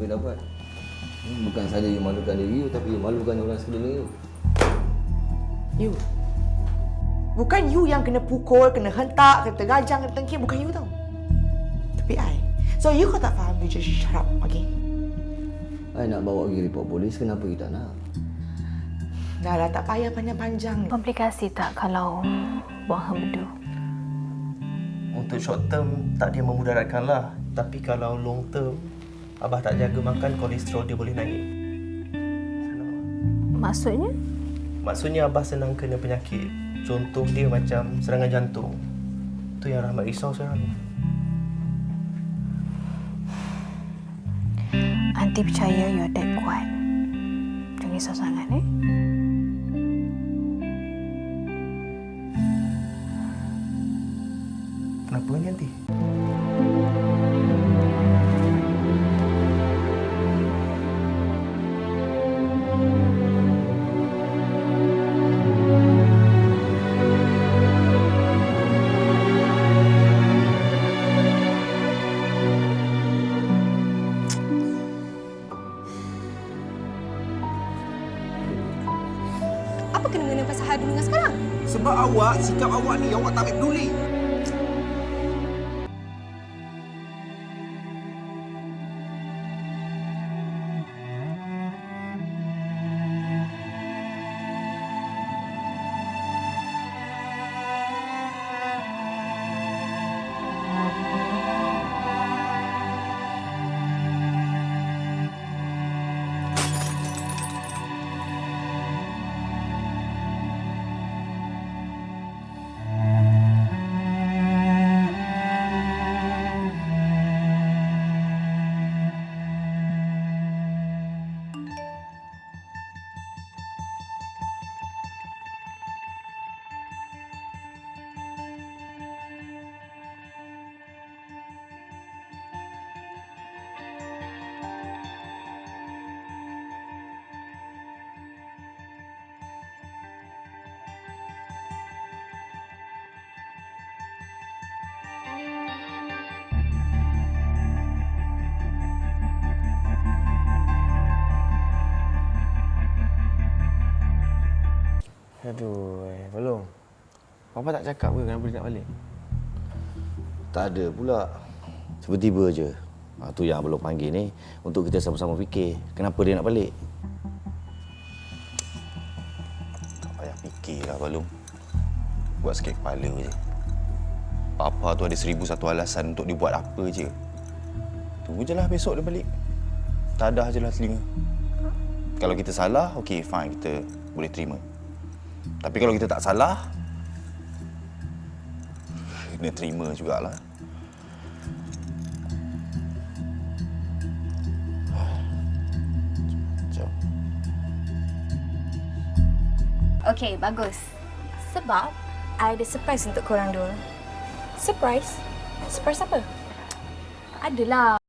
boleh dapat. Hmm, Bukan saja you malukan diri you, tapi you malukan orang sekeliling you. You. Bukan you yang kena pukul, kena hentak, kena tergajang, kena tengking. Bukan you tau. Tapi I. So you kau tak faham, you just shut up, okay? I nak bawa pergi report polis, kenapa you tak nak? Dah lah, tak payah panjang-panjang. Komplikasi tak kalau buang hembedu? Untuk short term tak dia memudaratkan lah. Tapi kalau long term, Abah tak jaga makan, kolesterol dia boleh naik. Maksudnya? Maksudnya Abah senang kena penyakit. Contoh dia macam serangan jantung. Tu yang Rahmat risau sekarang. Aunty percaya your dad kuat. Jangan risau sangat eh. Kenapa ni nanti? Apa kena-mengena pasal Hadu dengan sekarang? Sebab awak, sikap awak ni, awak tak ambil peduli. Aduh, eh, belum. Papa tak cakap ke kenapa dia nak balik? Tak ada pula. Tiba-tiba je. Ha, tu yang belum panggil ni untuk kita sama-sama fikir kenapa dia nak balik. Tak payah fikirlah Balung. Buat sikit kepala je. Papa tu ada seribu satu alasan untuk dia buat apa je. Tunggu je lah besok dia balik. Tadah je lah telinga. Kalau kita salah, okey fine kita boleh terima. Tapi kalau kita tak salah, kena terima jugalah. Okey, bagus. Sebab I ada surprise untuk korang dua. Surprise? Surprise apa? Adalah